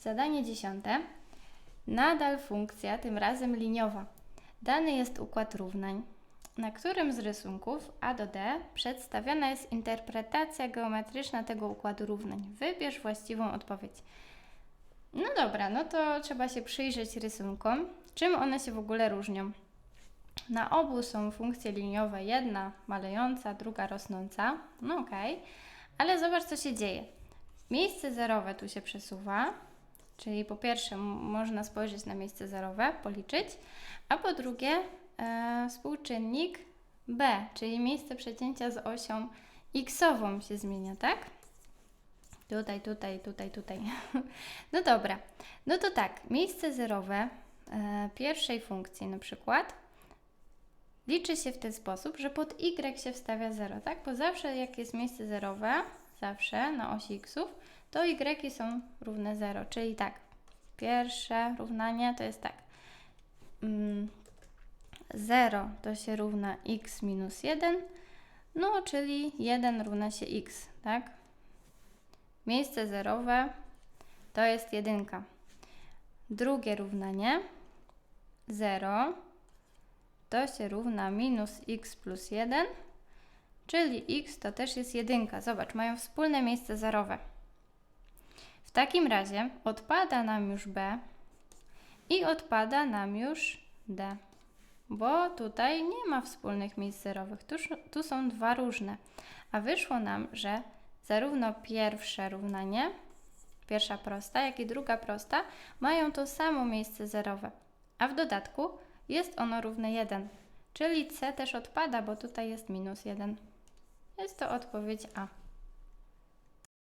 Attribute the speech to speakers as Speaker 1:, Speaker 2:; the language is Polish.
Speaker 1: Zadanie dziesiąte. Nadal funkcja, tym razem liniowa. Dany jest układ równań, na którym z rysunków A do D przedstawiona jest interpretacja geometryczna tego układu równań. Wybierz właściwą odpowiedź. No dobra, no to trzeba się przyjrzeć rysunkom. Czym one się w ogóle różnią? Na obu są funkcje liniowe, jedna malejąca, druga rosnąca. No okej, ale zobacz co się dzieje. Miejsce zerowe tu się przesuwa, czyli po pierwsze można spojrzeć na miejsce zerowe, policzyć, a po drugie e, współczynnik b, czyli miejsce przecięcia z osią x-ową się zmienia, tak? Tutaj, tutaj, tutaj, tutaj. No dobra, no to tak, miejsce zerowe e, pierwszej funkcji na przykład liczy się w ten sposób, że pod y się wstawia 0, tak? Bo zawsze jak jest miejsce zerowe, zawsze na osi xów, to y są równe 0, czyli tak, pierwsze równanie to jest tak, mm, 0 to się równa x minus 1, no czyli 1 równa się x, tak? Miejsce zerowe to jest jedynka. Drugie równanie 0 to się równa minus x plus 1, czyli x to też jest jedynka. Zobacz, mają wspólne miejsce zerowe. W takim razie odpada nam już b i odpada nam już d, bo tutaj nie ma wspólnych miejsc zerowych. Tu, tu są dwa różne, a wyszło nam, że zarówno pierwsze równanie, pierwsza prosta, jak i druga prosta mają to samo miejsce zerowe, a w dodatku jest ono równe 1, czyli c też odpada, bo tutaj jest minus 1. Jest to odpowiedź A.